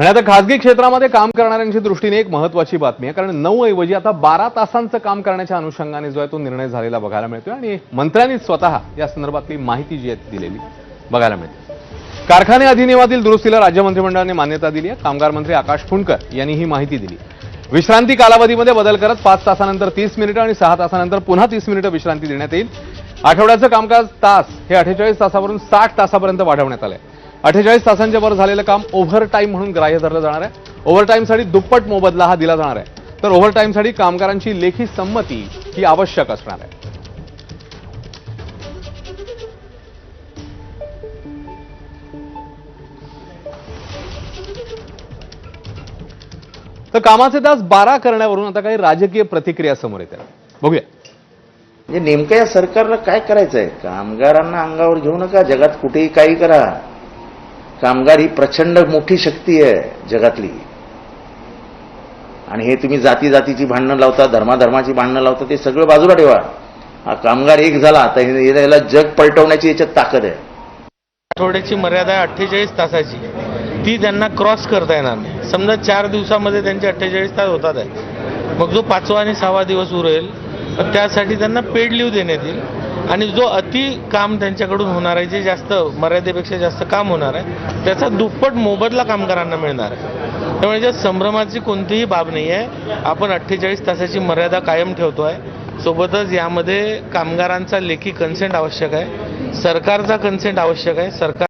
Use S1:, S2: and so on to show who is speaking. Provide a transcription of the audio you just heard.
S1: आणि आता खासगी क्षेत्रामध्ये काम करणाऱ्यांच्या दृष्टीने एक महत्वाची बातमी आहे. कारण नऊ ऐवजी आता बारा तासांचं काम करण्याच्या अनुषंगाने जो आहे तो निर्णय झालेला बघायला मिळतोय. आणि मंत्र्यांनी स्वतः या संदर्भातली माहिती जी आहे ती दिलेली बघायला मिळते. कारखाने अधिनियमातील दुरुस्तीला राज्य मंत्रिमंडळाने मान्यता दिली आहे. कामगार मंत्री आकाश फुंडकर यांनी ही माहिती दिली. विश्रांती कालावधीमध्ये बदल करत पाच तासानंतर तीस मिनिटं आणि सहा तासानंतर पुन्हा तीस मिनिटं विश्रांती देण्यात येईल. आठवड्याचं कामकाज तास हे अठ्ठेचाळीस तासावरून साठ तासापर्यंत वाढवण्यात आलं आहे अठ्ठेचाळीस तासांच्या वर झालेलं काम ओव्हर टाईम म्हणून ग्राह्य धरलं जाणार आहे. ओव्हर टाईमसाठी दुप्पट मोबदला हा दिला जाणार आहे. तर ओव्हर टाईमसाठी कामगारांची लेखी संमती ही आवश्यक असणार आहे. तर कामाचे तास बारा करण्यावरून आता काही राजकीय प्रतिक्रिया समोर येतात बघूया.
S2: म्हणजे नेमकं या सरकारला काय करायचं आहे कामगारांना अंगावर घेऊ नका. जगात कुठेही काही करा. कामगार ही प्रचंड मोठी शक्ती आहे जगातली. आणि हे तुम्ही जाती जातीची भांडणं लावता धर्माधर्माची भांडणं लावता ते सगळं बाजूला ठेवा. हा कामगार एक झाला तर याला जग पलटवण्याची याच्यात ताकद आहे.
S3: आठवड्याची मर्यादा आहे अठ्ठेचाळीस तासाची. ती त्यांना क्रॉस करता येणार नाही. समजा चार दिवसामध्ये त्यांचे अठ्ठेचाळीस तास होतात आहे. मग जो पाचवा आणि सहावा दिवस उरेल तर त्यासाठी त्यांना पेड लिव्ह देण्यात येईल. आणि जो अति काम त्यांच्याकडून होणार आहे जे जास्त मर्यादेपेक्षा जास्त काम होणार आहे त्याचा दुप्पट मोबदला कामगारांना मिळणार आहे. त्यामुळे याच्यात संभ्रमाची कोणतीही बाब नाही आहे आपण अठ्ठेचाळीस तासाची मर्यादा कायम ठेवतो आहे सोबतच यामध्ये कामगारांचा लेखी कन्सेंट आवश्यक आहे. सरकारचा कन्सेंट आवश्यक आहे. सरकार